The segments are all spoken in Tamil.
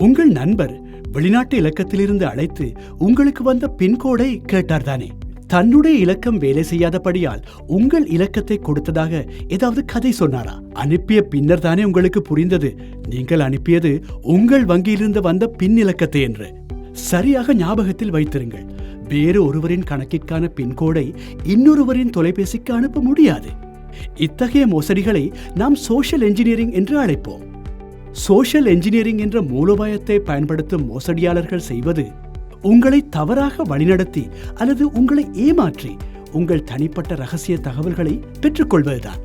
உங்கள் நண்பர் வெளிநாட்டு இலக்கத்திலிருந்து அழைத்து உங்களுக்கு வந்த பின்கோடை கேட்டார்தானே? தன்னுடைய இலக்கம் வேலை செய்யாதபடியால் உங்கள் இலக்கத்தை கொடுத்ததாக ஏதாவது கதை சொன்னாரா? அனுப்பிய பின்னர் தானே உங்களுக்கு புரிந்தது. நீங்கள் அனுப்பியது உங்கள் வங்கியிலிருந்து வந்த பின் இலக்கத்தை என்று. சரியாக ஞாபகத்தில் வைத்திருங்கள். வேறு ஒருவரின் கணக்கிற்கான பின்கோடை இன்னொருவரின் தொலைபேசிக்கு அனுப்ப முடியாது. இத்தகைய மோசடிகளை நாம் சோஷியல் என்ஜினியரிங் என்று அழைப்போம். சோஷியல் என்ஜினியரிங் என்ற மூலோபாயத்தை பயன்படுத்தும் மோசடியாளர்கள் செய்வது உங்களை தவறாக வழிநடத்தி அல்லது உங்களை ஏமாற்றி உங்கள் தனிப்பட்ட ரகசிய தகவல்களை பெற்றுக்கொள்வதுதான்.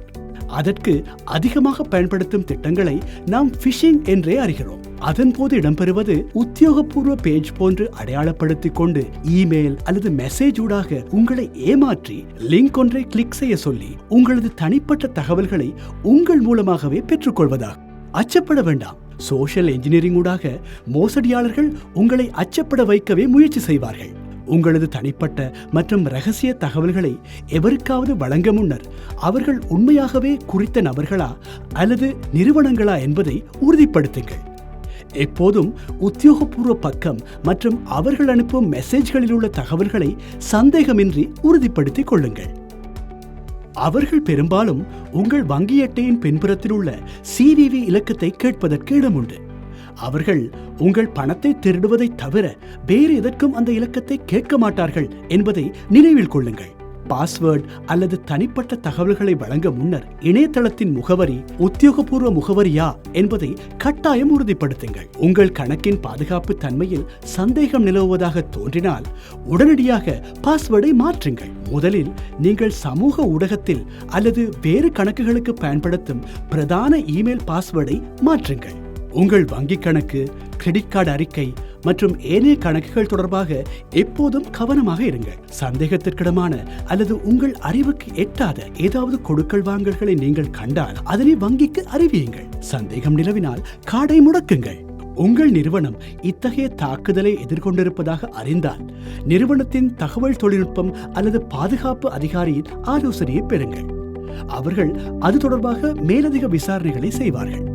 அதற்கு அதிகமாக பயன்படுத்தும் திட்டங்களை நாம் ஃபிஷிங் என்றே அறிகிறோம். அதன் போது இடம்பெறுவது உத்தியோகபூர்வ பேஜ் போன்று அடையாளப்படுத்திக் கொண்டு இமெயில் அல்லது மெசேஜ் ஊடாக உங்களை ஏமாற்றி லிங்க் ஒன்றை கிளிக் செய்ய சொல்லி உங்களது தனிப்பட்ட தகவல்களை உங்கள் மூலமாகவே பெற்றுக்கொள்வதாகும். அச்சப்பட வேண்டாம். சோஷியல் என்ஜினியரிங் ஊடாக மோசடியாளர்கள் உங்களை அச்சப்பட வைக்கவே முயற்சி செய்வார்கள். உங்களது தனிப்பட்ட மற்றும் ரகசிய தகவல்களை எவருக்காவது வழங்க முன்னர் அவர்கள் உண்மையாகவே குறித்த நபர்களா அல்லது நிறுவனங்களா என்பதை உறுதிப்படுத்துங்கள். எப்போதும் உத்தியோகபூர்வ பக்கம் மற்றும் அவர்கள் அனுப்பும் மெசேஜ்களில் உள்ள தகவல்களை சந்தேகமின்றி உறுதிப்படுத்திக் கொள்ளுங்கள். அவர்கள் பெரும்பாலும் உங்கள் வங்கி அட்டையின் பின்புறத்தில் உள்ள சிவிவி இலக்கத்தை கேட்பதற்கு இடமுண்டு அவர்கள் உங்கள் பணத்தை திருடுவதை தவிர வேறு எதற்கும் அந்த இலக்கத்தை கேட்க மாட்டார்கள் என்பதை நினைவில் கொள்ளுங்கள். பாஸ்வேர்ட் அல்லது தனிப்பட்ட தகவல்களை வழங்க முன்னர் இணையதளத்தின் முகவரி உத்தியோகபூர்வ முகவரியா என்பதை கட்டாயம் உறுதிப்படுத்துங்கள். உங்கள் கணக்கின் பாதுகாப்பு தன்மையில் சந்தேகம் நிலவுவதாக தோன்றினால் உடனடியாக பாஸ்வேர்டை மாற்றுங்கள். முதலில் நீங்கள் சமூக ஊடகத்தில் அல்லது வேறு கணக்குகளுக்கு பயன்படுத்தும் பிரதான இமெயில் பாஸ்வேர்டை மாற்றுங்கள். உங்கள் வங்கிக் கணக்கு கிரெடிட் கார்டு அறிக்கை மற்றும் ஏனைய கணக்குகள் தொடர்பாக எப்போதும் கவனமாக இருங்கள். சந்தேகத்திற்கிடமான அல்லது உங்கள் அறிவுக்கு எட்டாத ஏதாவது கொடுக்கல் வாங்கல்களை நீங்கள் கண்டால் அதனை வங்கிக்கு அறிவியுங்கள். சந்தேகம் நிலவினால் காடை முடக்குங்கள். உங்கள் நிறுவனம் இத்தகைய தாக்குதலை எதிர்கொண்டிருப்பதாக அறிந்தால் நிறுவனத்தின் தகவல் தொழில்நுட்பம் அல்லது பாதுகாப்பு அதிகாரியின் ஆலோசனையை பெறுங்கள். அவர்கள் அது தொடர்பாக மேலதிக விசாரணைகளை செய்வார்கள்.